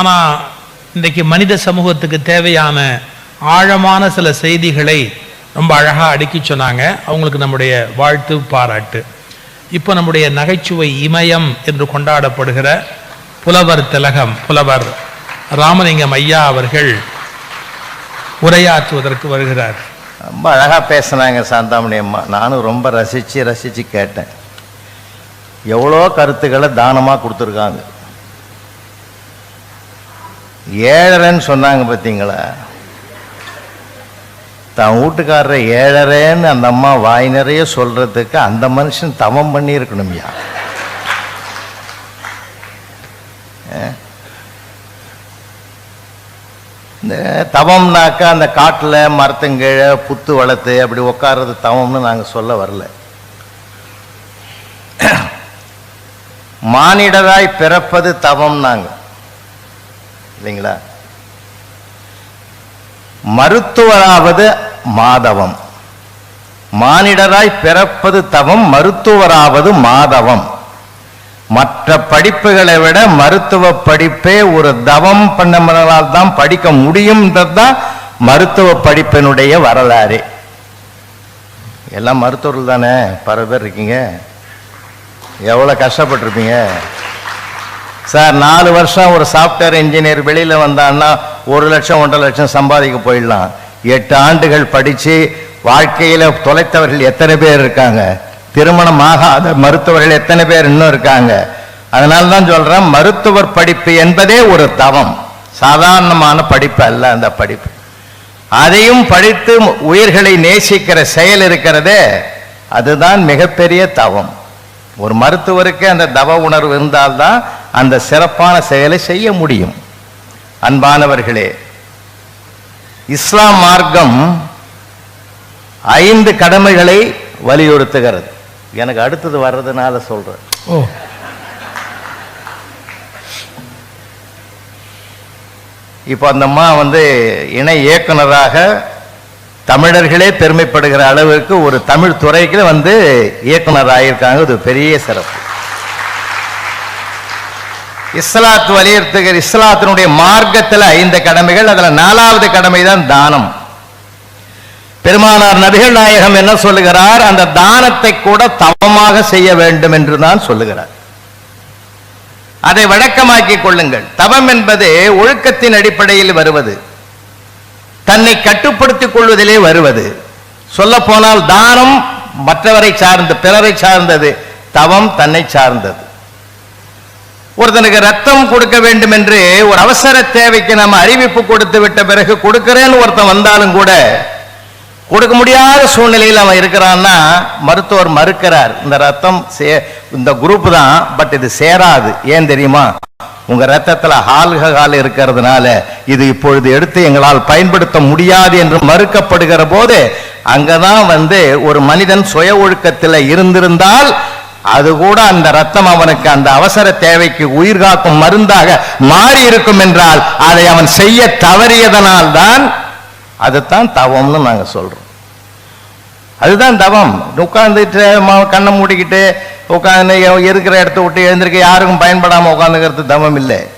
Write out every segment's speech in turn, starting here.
ஆனால் இன்றைக்கு மனித சமூகத்துக்கு தேவையான ஆழமான சில செய்திகளை ரொம்ப அழகாக அடுக்கி சொன்னாங்க. அவங்களுக்கு நம்முடைய வாழ்த்து பாராட்டு. இப்போ நம்முடைய நகைச்சுவை இமயம் என்று கொண்டாடப்படுகிற புலவர் திலகம் புலவர் ராமலிங்கம் ஐயா அவர்கள் உரையாற்றுவதற்கு வருகிறார். ரொம்ப அழகாக பேசுனாங்க சாந்தாமணி அம்மா. நானும் ரொம்ப ரசித்து ரசித்து கேட்டேன். எவ்வளோ கருத்துக்களை தானமாக கொடுத்துருக்காங்க. ஏழரைன்னு சொன்னாங்க பார்த்தீங்களா? தான் வீட்டுக்காரரை ஏழரைன்னு அந்த அம்மா வாய் நிறைய சொல்கிறதுக்கு அந்த மனுஷன் தவம் பண்ணியிருக்கணும்யா. இந்த தவம்னாக்கா அந்த காட்டில் மரத்துங்கீழே புத்து வளர்த்து அப்படி உட்கார்றது தவம்னு நாங்கள் சொல்ல வரல. மானிடராய் பிறப்பது தவம் நாங்கள் இல்லைங்களா? மருத்துவராவது மாதவம். மானிடராய் பிறப்பது தவம் மருத்துவராவது மாதவம். மற்ற படிப்புகளை விட மருத்துவ படிப்பே ஒரு தவம் பண்ணவர்களால் தான் படிக்க முடியும்ன்றது தான் மருத்துவ படிப்பினுடைய வரலாறு. எல்லாம் மருத்துவர்கள் தானே? பல பேர் இருக்கீங்க. எவ்வளோ கஷ்டப்பட்டிருப்பீங்க? சார் நாலு வருஷம் ஒரு சாஃப்ட்வேர் இன்ஜினியர் வெளியில் வந்தான்னா ஒரு லட்சம் ஒன்றரை லட்சம் சம்பாதிக்க போயிடலாம். எட்டு ஆண்டுகள் படித்து வாழ்க்கையில் தொலைத்தவர்கள் எத்தனை பேர் இருக்காங்க? திருமணம் ஆகாத மருத்துவர்கள் எத்தனை பேர் இன்னும் இருக்காங்க? அதனால தான் சொல்கிறேன் மருத்துவர் படிப்பு என்பதே ஒரு தவம். சாதாரணமான படிப்பு அல்ல அந்த படிப்பு. அதையும் படித்து உயிர்களை நேசிக்கிற செயல் இருக்கிறதே அதுதான் மிகப்பெரிய தவம். ஒரு மருத்துவருக்கு அந்த தவ உணர்வு இருந்தால்தான் அந்த சிறப்பான செயலை செய்ய முடியும். அன்பானவர்களே இஸ்லாம் மார்க்கம் ஐந்து கடமைகளை வலியுறுத்துகிறது. எனக்கு அடுத்தது வர்றதுனால சொல்றேன். இப்போ அந்த அம்மா வந்து இணை இயக்குனராக தமிழர்களே பெருமைப்படுகிற அளவுக்கு ஒரு தமிழ் துறைக்கு வந்து இயக்குனர் ஆகியிருக்காங்க. இது பெரிய சிறப்பு. இஸ்லாத்து வலியுறுத்துகிற இஸ்லாத்தினுடைய மார்க்கத்தில் ஐந்து கடமைகள் அதில் நாலாவது கடமை தான் தானம். பெருமானார் நபிகள் நாயகம் என்ன சொல்லுகிறார்? அந்த தானத்தை கூட தவமாக செய்ய வேண்டும் என்று தான் சொல்லுகிறார். அதை வழக்கமாக்கிக் கொள்ளுங்கள். தவம் என்பது ஒழுக்கத்தின் அடிப்படையில் வருவது. தன்னை கட்டுப்படுத்திக் கொள்வதிலே வருவது. சொல்ல போனால் தானம் மற்றவரை சார்ந்து பிறரை சார்ந்தது. தவம் தன்னை சார்ந்தது. ஒருத்தனுக்கு ரத்தம் கொடுக்க வேண்டும் என்று ஒரு அவசர தேவைக்கு நம்ம அறிவிப்பு கொடுத்து விட்ட பிறகு கொடுக்கிறேன்னு ஒருத்தன் வந்தாலும் கூட கொடுக்க முடியாத சூழ்நிலையில் அவன் இருக்கிறான்னா மருத்துவர் மறுக்கிறார். இந்த ரத்தம் சே இந்த குரூப் தான் பட் இது சேராது. ஏன் தெரியுமா? உங்க ரத்தத்துல ஆல்கஹால் இருக்கிறதுனால இது இப்பொழுது எடுத்து எங்களால் பயன்படுத்த முடியாது என்று மறுக்கப்படுகிற போது அங்கதான் வந்து ஒரு மனிதன் சுய ஒழுக்கத்தில் இருந்திருந்தால் அது கூட அந்த ரத்தம் அவனுக்கு அந்த அவசர தேவைக்கு உயிர் காக்கும் மருந்தாக மாறி இருக்கும் என்றால் அதை அவன் செய்ய தவறியதனால் தான் அதுதான் தவம்னு நாங்க சொல்றோம். அதுதான் தவம். உட்கார்ந்துட்டு கண்ணை மூடிக்கிட்டு உட்காந்து இருக்கிற இடத்த விட்டு எழுந்திருக்க யாருக்கும் பயன்படாம உட்காந்துக்கிறது தவம் இல்லை.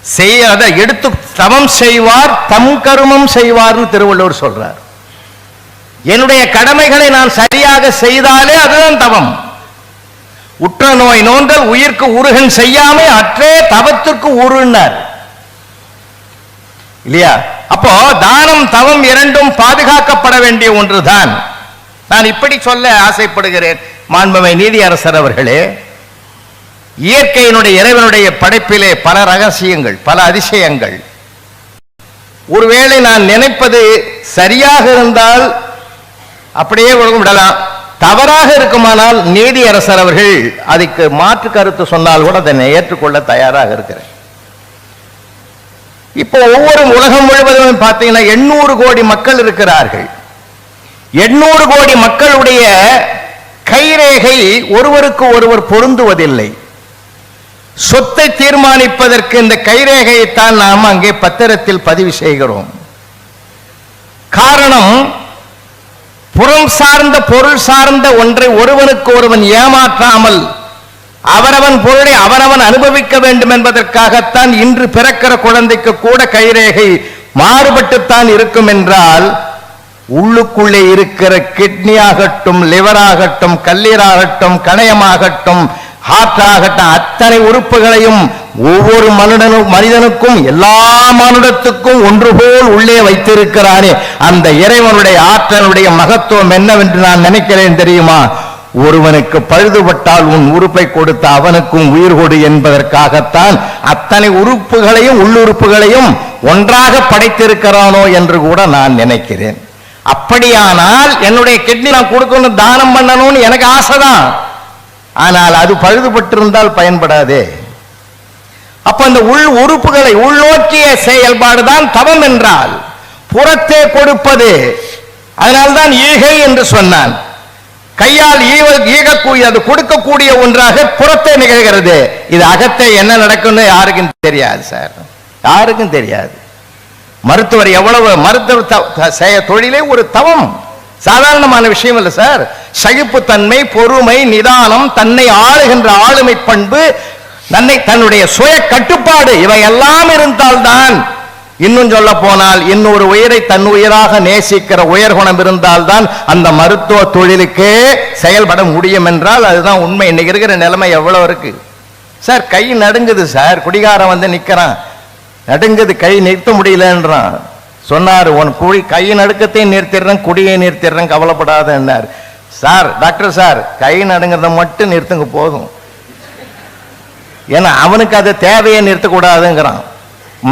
செய்ய அதை எடுத்து தவம் செய்வார் தம் கருமம் செய்வார்னு திருவள்ளுவர் சொல்றார். என்னுடைய கடமைகளை நான் சரியாக செய்தாலே அதுதான் தவம். உற்ற நோய் நோண்டல் உயிர்க்கு உருகன் செய்யாமே அற்றே தவத்திற்கு உருன்னார் இல்லையா? அப்போ தானம் தவம் இரண்டும் பாதுகாக்கப்பட வேண்டிய ஒன்றுதான். நான் இப்படி சொல்ல ஆசைப்படுகிறேன் மாண்புமை நீதியரசர் அவர்களே. இயற்கையினுடைய இறைவனுடைய படைப்பிலே பல ரகசியங்கள் பல அதிசயங்கள். ஒருவேளை நான் நினைப்பது சரியாக இருந்தால் அப்படியே உலகம் விடலாம் தவறாக இருக்குமானால் நீதியரசர் அவர்கள் அதுக்கு மாற்று கருத்து சொன்னால் கூட அதை ஏற்றுக்கொள்ள தயாராக இருக்கிறேன். இப்போ ஒவ்வொரு உலகம் முழுவதும் பார்த்தீங்கன்னா எண்ணூறு கோடி மக்கள் இருக்கிறார்கள். எண்ணூறு கோடி மக்களுடைய கைரேகை ஒருவருக்கு ஒருவர் பொருந்துவதில்லை. சொத்தை தீர்மானிப்பதற்கு இந்த கைரேகையைத்தான் நாம் அங்கே பத்திரத்தில் பதிவு செய்கிறோம். காரணம் புறம் சார்ந்த பொருள் சார்ந்த ஒன்றை ஒருவனுக்கு ஒருவன் ஏமாற்றாமல் அவரவன் பொருளை அவரவன் அனுபவிக்க வேண்டும் என்பதற்காகத்தான் இன்று பிறக்கிற குழந்தைக்கு கூட கைரேகை மாறுபட்டுத்தான் இருக்கும் என்றால் உள்ளுக்குள்ளே இருக்கிற கிட்னி ஆகட்டும் லிவர் ஆகட்டும் கல்லீராகட்டும் கணையமாகட்டும் ஹார்ட் அத்தனை உறுப்புகளையும் ஒவ்வொரு மனிதனும் மனிதனுக்கும் எல்லா மனுடத்துக்கும் ஒன்று போல் உள்ளே வைத்திருக்கிறானே. அந்த இறைவனுடைய ஆற்றலுடைய மகத்துவம் என்னவென்று நான் நினைக்கிறேன் தெரியுமா? ஒருவனுக்கு பழுதுபட்டால் உன் உறுப்பை கொடுத்த அவனுக்கும் உயிர் கொடு என்பதற்காகத்தான் அத்தனை உறுப்புகளையும் உள்ளுறுப்புகளையும் ஒன்றாக படைத்திருக்கிறானோ என்று கூட நான் நினைக்கிறேன். அப்படியானால் என்னுடைய கிட்னி நான் கொடுக்கணும் தானம் பண்ணணும்னு எனக்கு ஆசைதான். ஆனால் அது பழுதுபட்டிருந்தால் பயன்படாதே. அப்ப அந்த உள் உறுப்புகளை உள்நோக்கிய செயல்பாடுதான் தவம் என்றால் புறத்தே கொடுப்பது. அதனால்தான் ஈகை என்று சொன்னான். கையால் ஈவ ஈகக்கூடிய அது கொடுக்கக்கூடிய ஒன்றாக புறத்தே நிகழ்கிறது. இது அகத்தே என்ன நடக்கும்னு யாருக்கும் தெரியாது சார். யாருக்கும் தெரியாது. மருத்துவர் எவ்வளவு மருத்துவ த- தொழிலே ஒரு தவம். சாதாரணமான விஷயம் இல்லை சார் சகிப்புத்தன்மை பொறுமை நிதானம் தன்னை ஆளுகின்ற ஆளுமை பண்பு தன்னை தன்னுடைய சுய கட்டுப்பாடு இவை எல்லாம் இருந்தால்தான் இன்னும் சொல்ல போனால் இன்னொரு உயிரை தன் உயிராக நேசிக்கிற உயர் குணம் இருந்தால்தான் அந்த மருத்துவ தொழிலுக்கே செயல்பட முடியும் என்றால் அதுதான் உண்மை. இன்னைக்கு இருக்கிற நிலைமை எவ்வளவு இருக்கு? சார் கை நடுங்குது சார் குடிகாரன் வந்து நிற்கிறான் நடுங்குது கை நிறுத்த முடியலன்றான். சொன்னார் உன் குழி கை நடுக்கத்தை நிறுத்திடுறேன் குடியை நிறுத்திடுறேன் கவலைப்படாதன்னார் சார் டாக்டர் சார் கை நடுங்கிறத மட்டும் நிறுத்துங்க போதும். ஏன்னா அவனுக்கு அது தேவையை நிறுத்தக்கூடாதுங்கிறான்.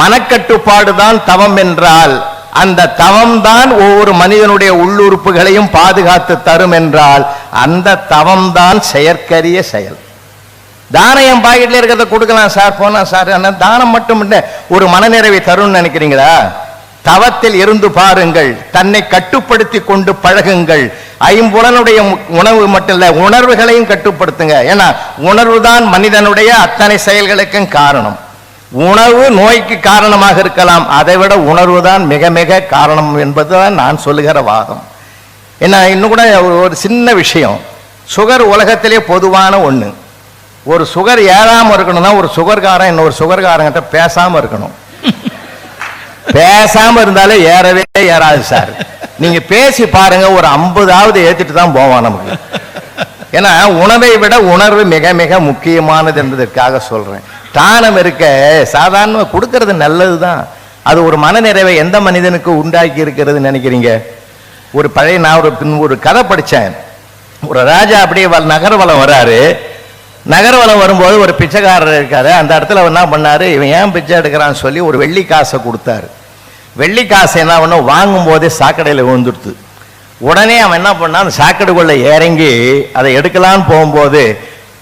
மனக்கட்டுப்பாடு தான் தவம் என்றால் அந்த தவம் தான் ஒவ்வொரு மனிதனுடைய உள்ளுறுப்புகளையும் பாதுகாத்து தரும் என்றால் அந்த தவம் தான் செயற்கரிய செயல். தானம் என் பாக்கெட்ல இருக்கிறத கொடுக்கலாம் சார் போனா சார் தானம் மட்டும் இல்லை ஒரு மனநிறைவை தரும்னு நினைக்கிறீங்களா? தவத்தில் இருந்து பாருங்கள் தன்னை கட்டுப்படுத்தி கொண்டு பழகுங்கள். ஐம்புலனுடைய உணவு மட்டும் இல்ல உணர்வுகளையும் கட்டுப்படுத்துங்க. ஏன்னா உணர்வு தான் மனிதனுடைய அத்தனை செயல்களுக்கும் காரணம். உணவு நோய்க்கு காரணமாக இருக்கலாம். அதை விட உணர்வு தான் மிக மிக காரணம் என்பதுதான் நான் சொல்லுகிற வாதம். என்ன இன்னும் கூட ஒரு- ஒரு சின்ன விஷயம். சுகர் உலகத்திலே பொதுவான ஒன்று ஒரு சுகர் ஏறாமல் இருக்கணும்னா ஒரு சுகர்காரன் இன்னொரு சுகர்காரங்கிட்ட பேசாமல் இருக்கணும். பேசாம இருந்தாலே ஏறவே ஏறாது சார் நீங்க பேசி பாருங்க ஒரு ஐம்பதாவது ஏத்திட்டு தான் போவான் நமக்கு. ஏன்னா உணவை விட உணர்வு மிக மிக முக்கியமானது என்பதற்காக சொல்றேன். தானம் இருக்க சாதாரண கொடுக்கறது நல்லதுதான். அது ஒரு மனநிறைவை எந்த மனிதனுக்கு உண்டாக்கி இருக்கிறது நினைக்கிறீங்க? ஒரு பழைய நான் ஒரு பின் ஒரு கதை படிச்சேன். ஒரு ராஜா அப்படியே நகர்வலம் வராரு. நகர்வலம் வரும்போது ஒரு பிச்சைக்காரர் இருக்காரு. அந்த இடத்துல அவர் என்ன பண்ணாரு? இவன் ஏன் பிச்சை எடுக்கிறான்னு சொல்லி ஒரு வெள்ளி காசை கொடுத்தாரு. வெள்ளி காசை என்ன பண்ணோம் வாங்கும் போதே சாக்கடையில் விழுந்துடுத்து. உடனே அவன் என்ன பண்ணான்? அந்த சாக்கடைக்குள்ள இறங்கி அதை எடுக்கலான்னு போகும்போது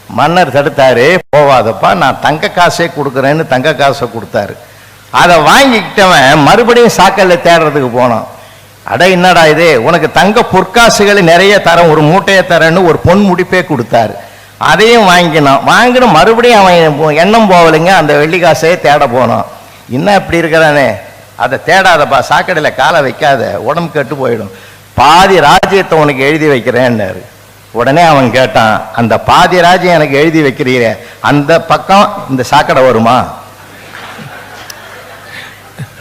மன்னர் தடுத்தாரு. போவாதப்பா நான் தங்க காசே கொடுக்குறேன்னு தங்க காசை கொடுத்தாரு. அதை வாங்கிக்கிட்டவன் மறுபடியும் சாக்கடையில் தேடுறதுக்கு போனான். அட என்னடா இது? உனக்கு தங்க பொற்காசுகளை நிறைய தரேன் ஒரு மூட்டையை தரேன்னு ஒரு பொன் முடிப்பே கொடுத்தாரு. அதையும் வாங்கினான் வாங்கின மறுபடியும் அவன் எண்ணம் போகலைங்க. அந்த வெள்ளிக்காசையே தேட போனோம் என்ன இப்படி இருக்கிறானே. அதை தேடாதப்பா. சாக்கடையில் காலை வைக்காத. உடம்பு கெட்டு போயிடும். பாதி ராஜ்யத்தை உனக்கு எழுதி வைக்கிறேன்னாரு. உடனே அவன் கேட்டான் அந்த பாதி ராஜ்யம் எனக்கு எழுதி வைக்கிறீரே. அந்த பக்கம் இந்த சாக்கடை வருமா?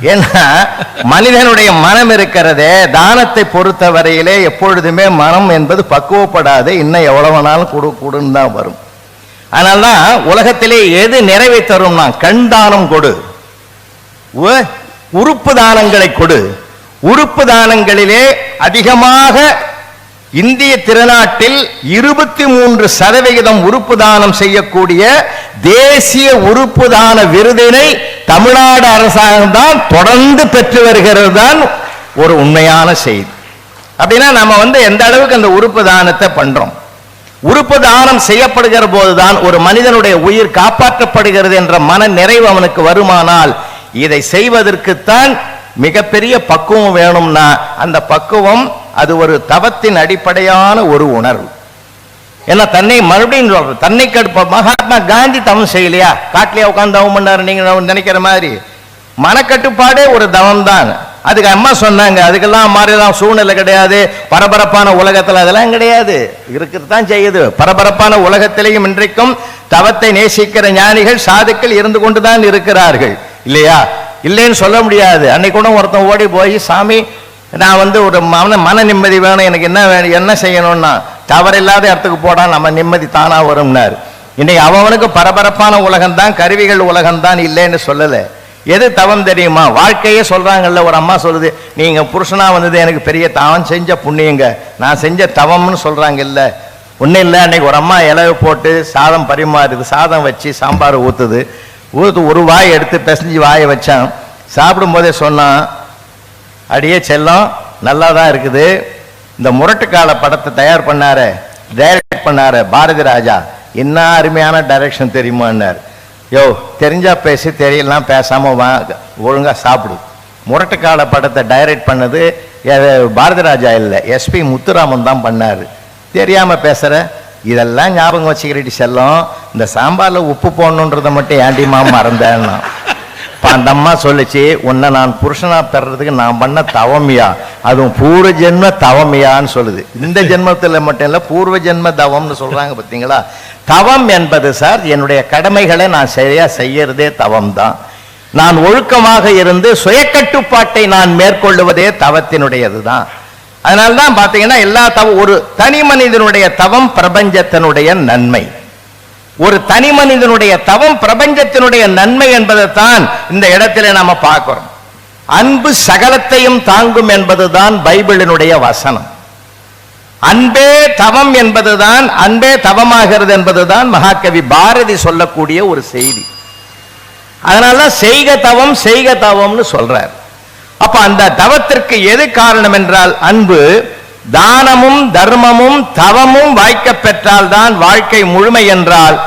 ஏன்னா மனிதனுடைய மனம் இருக்கிறதே தானத்தை பொறுத்த வரையிலே எப்பொழுதுமே மனம் என்பது பக்குவப்படாது இன்னும் எவ்வளவு வேணாலும் கொடு கொடுன்னு தான் வரும். அதனால்தான் உலகத்திலே எது நிறைவை தரும்னா கண் தானம் கொடு. உ- உறுப்பு தானங்களை கொடு. உறுப்பு தானங்களிலே அதிகமாக இந்திய திருநாட்டில் இருபத்தி மூன்று சதவிகிதம் உறுப்பு தானம் செய்யக்கூடிய தேசிய உறுப்பு தான விருதினை தமிழ்நாடு அரசாங்கம் தான் தொடர்ந்து பெற்று வருகிறது தான் ஒரு உண்மையான செய்தி. அப்படின்னா நம்ம வந்து எந்த அளவுக்கு அந்த உறுப்பு தானத்தை பண்றோம்? உறுப்பு தானம் செய்யப்படுகிற போதுதான் ஒரு மனிதனுடைய உயிர் காப்பாற்றப்படுகிறது என்ற மன நிறைவு அவனுக்கு வருமானால் இதை செய்வதற்குத்தான் மிகப்பெரிய பக்குவம் வேணும்னா அந்த பக்குவம் அது ஒரு தவத்தின் அடிப்படையான ஒரு உணர்வு. ஏன்னா தன்னை மறுபடியும் சொல்றேன் தன்னை கடுப்ப மகாத்மா காந்தி தவம் செய்யலையா? காட்டிலேயே உட்காந்து தவம் பண்ணாரு நீங்க நினைக்கிற மாதிரி. மனக்கட்டுப்பாடே ஒரு தவம் தான் அதுக்கு அம்மா சொன்னாங்க அதுக்கெல்லாம் மாதிரிலாம் சூழ்நிலை கிடையாது. பரபரப்பான உலகத்தில் அதெல்லாம் கிடையாது. இருக்கத்தான் செய்யுது. பரபரப்பான உலகத்திலேயும் இன்றைக்கும் தவத்தை நேசிக்கிற ஞானிகள் சாதுக்கள் இருந்து கொண்டுதான் இருக்கிறார்கள். இல்லையா? இல்லைன்னு சொல்ல முடியாது. அன்னைக்கு கூட ஒருத்தன் ஓடி போய் சாமி நான் வந்து ஒரு மன மன நிம்மதி வேணும் எனக்கு என்ன வேணும் என்ன செய்யணும்னா தவறில்லாத இடத்துக்கு போடா நம்ம நிம்மதி தானா வரும்னாரு. இன்னைக்கு அவனுக்கு பரபரப்பான உலகம்தான் கருவிகள் உலகம்தான் இல்லைன்னு சொல்லலை. எது தவம் தெரியுமா? வாழ்க்கையே சொல்றாங்கல்ல ஒரு அம்மா சொல்லுது நீங்க புருஷனா வந்தது எனக்கு பெரிய தவம் செஞ்ச புண்ணியங்க. நான் செஞ்ச தவம்னு சொல்றாங்கல்ல. ஒன்றும் இல்லை அன்னைக்கு ஒரு அம்மா இலவு போட்டு சாதம் பரிமாறுது சாதம் வச்சு சாம்பார் ஊத்துது. ஊத்து ஒரு வாய் எடுத்து பிசைஞ்சு வாயை வச்சான். சாப்பிடும்போதே சொன்னான் அடியே செல்லம் நல்லா தான் இருக்குது. இந்த முரட்டுக்கால படத்தை தயார் பண்ணாரு டைரக்ட் பண்ணாரு பாரதி ராஜா. என்ன அருமையான டைரக்ஷன் தெரியுமான்னார். யோ தெரிஞ்சா பேசி தெரியலாம் பேசாமல் வா ஒழுங்காக சாப்பிடு. முரட்டுக்கால படத்தை டைரக்ட் பண்ணது பாரதி ராஜா இல்லை எஸ்பி முத்துராமன் தான் பண்ணார். தெரியாமல் பேசுகிற இதெல்லாம் ஞாபகம் வச்சுக்கிறீடி செல்லம் இந்த சாம்பாரில் உப்பு போடணுன்றதை மட்டும் ஏண்டிமா மறந்தேன்னா. இப்போ அந்த அம்மா சொல்லுச்சு உன்னை நான் புருஷனா பெறதுக்கு நான் பண்ண தவமியா? அதுவும் பூர்வ ஜென்ம தவமியான்னு சொல்லுது. இந்த ஜென்மத்தில் மட்டும் இல்லை பூர்வ ஜென்ம தவம்னு சொல்றாங்க பார்த்தீங்களா தவம் என்பது சார் என்னுடைய கடமைகளை நான் சரியா செய்யறதே தவம் தான் நான் ஒழுக்கமாக இருந்து சுயக்கட்டுப்பாட்டை நான் மேற்கொள்ளுவதே தவத்தினுடையதுதான். அதனால்தான் பார்த்தீங்கன்னா எல்லா தவ ஒரு தனி மனிதனுடைய தவம் பிரபஞ்சத்தினுடைய நன்மை. ஒரு தனி மனிதனுடைய தவம் பிரபஞ்சத்தினுடைய நன்மை என்பதைத்தான் இந்த இடத்துல நாம பார்க்கிறோம். அன்பு சகலத்தையும் தாங்கும் என்பதுதான் பைபிளினுடைய வசனம். அன்பே தவம் என்பதுதான் அன்பே தவமாகிறது என்பதுதான் மகாகவி பாரதி சொல்லக்கூடிய ஒரு செய்தி. அதனால செய்க தவம் செய்க தவம்னு சொல்றார். அப்ப அந்த தவத்திற்கு எது காரணம் என்றால் அன்பு தானமும் தர்மமும் தவமும் வாய்க்க பெற்றால் தான் வாழ்க்கை முழுமை என்றால்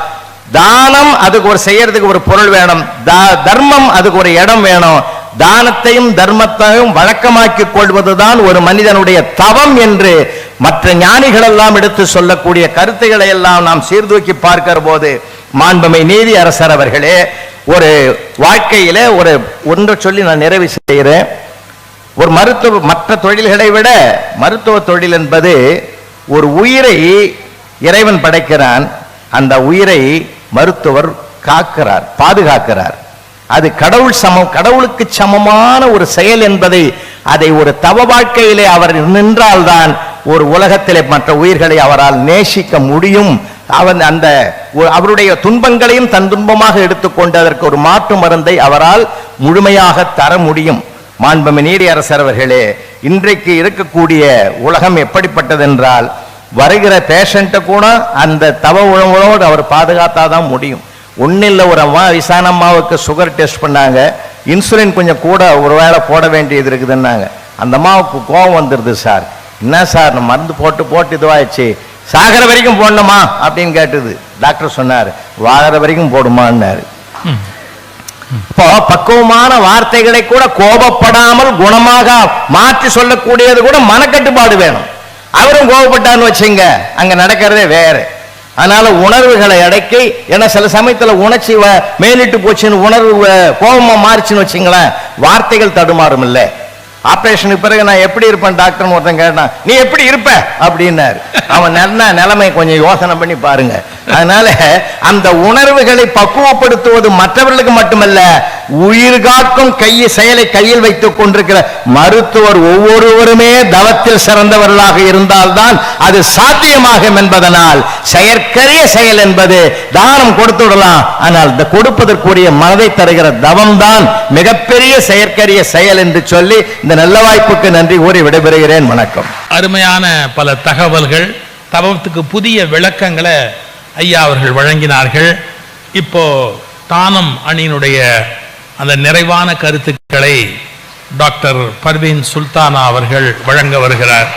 தானம் அதுக்கு ஒரு செய்யறதுக்கு ஒரு பொருள் வேணும் தா- தர்மம் அதுக்கு ஒரு இடம் வேணும். தானத்தையும் தர்மத்தையும் வழக்கமாக்கிக் கொள்வதுதான் ஒரு மனிதனுடைய தவம் என்று மற்ற ஞானிகள் எல்லாம் எடுத்து சொல்லக்கூடிய கருத்துக்களை எல்லாம் நாம் சீர்தூக்கி பார்க்கிற போது மாண்புமை நீதி அரசர் அவர்களே ஒரு வாழ்க்கையில ஒரு ஒன்று சொல்லி நான் நிறைவு செய்கிறேன். ஒரு மருத்துவ மற்ற தொழில்களை விட மருத்துவ தொழில் என்பது ஒரு உயிரை இறைவன் படைக்கிறான். அந்த உயிரை மருத்துவர் காக்கிறார் பாதுகாக்கிறார். அது கடவுள் சமம் கடவுளுக்கு சமமான ஒரு செயல் என்பதை அதை ஒரு தவ வாழ்க்கையிலே அவர் நின்றால்தான் ஒரு உலகத்திலே மற்ற உயிர்களை அவரால் நேசிக்க முடியும். அவன் அந்த அவருடைய துன்பங்களையும் தன் துன்பமாக எடுத்துக்கொண்டு அதற்கு ஒரு மாற்று மருந்தை அவரால் முழுமையாக தர முடியும். மாண்பமி நீடி அவர்களே இன்றைக்கு இருக்கக்கூடிய உலகம் எப்படிப்பட்டதென்றால் வருகிற பேஷண்ட்டை கூட அந்த தவ உணவோடு அவர் பாதுகாத்தாதான் முடியும். ஒன்னில் ஒரு அம்மா விசானம்மாவுக்கு சுகர் டெஸ்ட் பண்ணாங்க. இன்சுலின் கொஞ்சம் கூட ஒரு வேளை போட வேண்டியது இருக்குதுன்னாங்க. அந்த அம்மாவுக்கு கோபம் வந்துடுது சார். என்ன சார் நம்ம மருந்து போட்டு போட்டு இதுவாகிடுச்சு சாகிற வரைக்கும் போடணுமா? அப்படின்னு கேட்டுது. டாக்டர் சொன்னார் வாழற வரைக்கும் போடுமான்னாரு. இப்போ பக்குவமான வார்த்தைகளை கூட கோபப்படாமல் குணமாக மாற்றி சொல்லக்கூடியது கூட மனக்கட்டுப்பாடு வேணும். அவரும் கோபப்பட்டான்னு வச்சுங்க அங்க நடக்கிறதே வேற. அதனால உணர்வுகளை அடக்கி ஏன்னா சில சமயத்துல உணர்ச்சி வ- மேலிட்டு போச்சுன்னு உணர்வு வ- கோபமா மாறிச்சுன்னு வச்சுங்களேன் வார்த்தைகள் தடுமாறும் இல்லை. ஆபரேஷனுக்கு பிறகு நான் எப்படி இருப்பேன் டாக்டர்னு ஒருத்தன் கேட்டான் நீ எப்படி இருப்ப? அப்படின்னாரு. அவன் நல்ல நிலைமை கொஞ்சம் யோசனை பண்ணி பாருங்க. அதனால அந்த உணர்வுகளை பக்குவப்படுத்துவது மற்றவர்களுக்கு மட்டுமல்ல உயிர் காக்கும் கையை செயலை கையில் வைத்துக் கொண்டிருக்கிற மருத்துவர் ஒவ்வொருவருமே தவத்தில் சிறந்தவர்களாக இருந்தால்தான் அது சாத்தியமாகும் என்பதனால் செயற்கரிய செயல் என்பது தானம் கொடுத்து விடலாம். ஆனால் இந்த கொடுப்பதற்குரிய மனதை தருகிற தவம்தான் மிகப்பெரிய செயற்கரிய செயல் என்று சொல்லி இந்த நல்ல வாய்ப்புக்கு நன்றி கூறி விடைபெறுகிறேன். வணக்கம். அருமையான பல தகவல்கள் தவத்துக்கு புதிய விளக்கங்களை ஐயா அவர்கள் வழங்கினார்கள். இப்போ தானம் அணியினுடைய அந்த நிறைவான கருத்துக்களை டாக்டர் பர்வீன் சுல்தானா அவர்கள் வழங்க வருகிறார்.